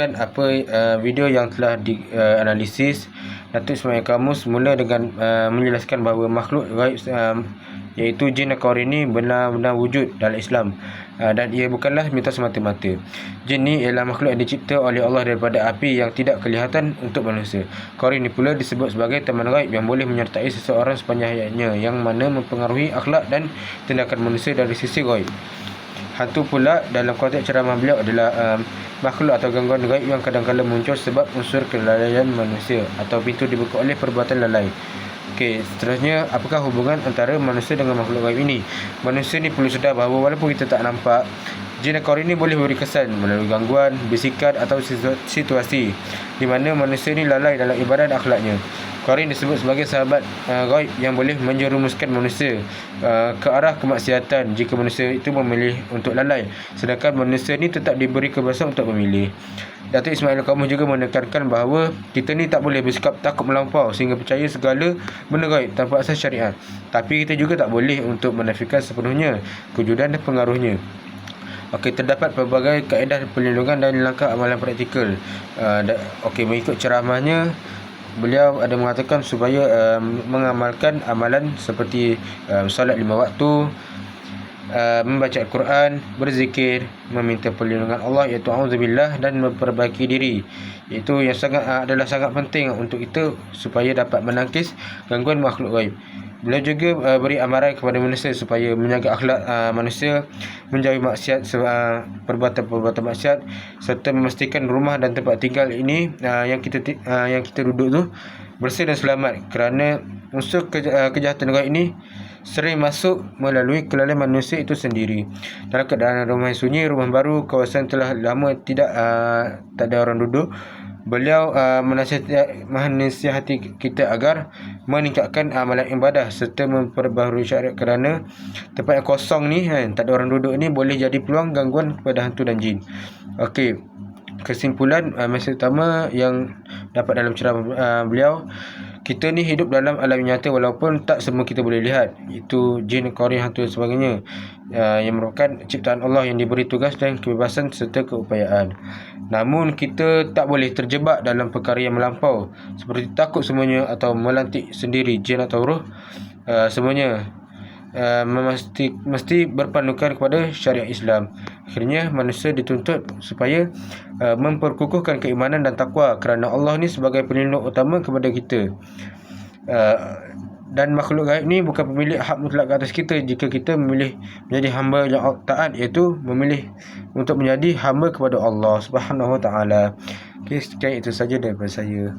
berdasarkan apa uh, video yang telah dianalisis uh, Datuk Ismail Kamus mula dengan uh, menjelaskan bahawa makhluk gaib um, iaitu jin dan kor ini benar-benar wujud dalam Islam uh, dan ia bukanlah mitos semata-mata. Jin ini ialah makhluk yang dicipta oleh Allah daripada api yang tidak kelihatan untuk manusia. Kor ini pula disebut sebagai teman gaib yang boleh menyertai seseorang sepanjang hayatnya yang mana mempengaruhi akhlak dan tindakan manusia dari sisi gaib. Hantu pula dalam konteks ceramah beliau adalah um, makhluk atau gangguan gaib yang kadang-kadang muncul sebab unsur kelalaian manusia atau pintu dibuka oleh perbuatan lalai. Okey, seterusnya apakah hubungan antara manusia dengan makhluk gaib ini? Manusia ni perlu sedar bahawa walaupun kita tak nampak, jin dan ini boleh beri kesan melalui gangguan, bisikan atau situasi di mana manusia ni lalai dalam ibadat akhlaknya. Qarin disebut sebagai sahabat uh, gaib yang boleh menjerumuskan manusia uh, ke arah kemaksiatan jika manusia itu memilih untuk lalai. Sedangkan manusia ini tetap diberi kebebasan untuk memilih. Datuk Ismail Kamu juga menekankan bahawa kita ni tak boleh bersikap takut melampau sehingga percaya segala benda gaib tanpa asas syariat. Tapi kita juga tak boleh untuk menafikan sepenuhnya kewujudan dan pengaruhnya. Okey, terdapat pelbagai kaedah perlindungan dan langkah amalan praktikal. Uh, Okey, mengikut ceramahnya, beliau ada mengatakan supaya um, mengamalkan amalan seperti um, solat lima waktu, uh, membaca Al-Quran, berzikir, meminta perlindungan Allah iaitu auzubillah dan memperbaiki diri. Itu yang sangat uh, adalah sangat penting untuk kita supaya dapat menangkis gangguan makhluk gaib. Beliau juga uh, beri amaran kepada manusia supaya menjaga akhlak uh, manusia, menjauhi maksiat uh, perbuatan-perbuatan maksiat serta memastikan rumah dan tempat tinggal ini uh, yang kita uh, yang kita duduk tu bersih dan selamat kerana unsur ke, uh, kejahatan negara ini sering masuk melalui kelalaian manusia itu sendiri. Dalam keadaan rumah yang sunyi, rumah baru, kawasan telah lama tidak uh, tak ada orang duduk, Beliau uh, menasihati, kita agar meningkatkan amalan ibadah serta memperbaharui syariat kerana tempat yang kosong ni kan, tak ada orang duduk ni boleh jadi peluang gangguan kepada hantu dan jin. Okey. Kesimpulan uh, mesej utama yang dapat dalam ceramah uh, beliau kita ni hidup dalam alam nyata walaupun tak semua kita boleh lihat. Itu jin kori hantu dan sebagainya uh, yang merupakan ciptaan Allah yang diberi tugas dan kebebasan serta keupayaan. Namun kita tak boleh terjebak dalam perkara yang melampau. Seperti takut semuanya atau melantik sendiri jin atau roh uh, semuanya Uh, mesti mesti berpandukan kepada syariat Islam. Akhirnya manusia dituntut supaya uh, memperkukuhkan keimanan dan takwa kerana Allah ni sebagai pelindung utama kepada kita. Uh, dan makhluk gaib ni bukan pemilik hak mutlak ke atas kita jika kita memilih menjadi hamba yang taat iaitu memilih untuk menjadi hamba kepada Allah Subhanahu Wa Taala. Okey, sekian itu saja daripada saya.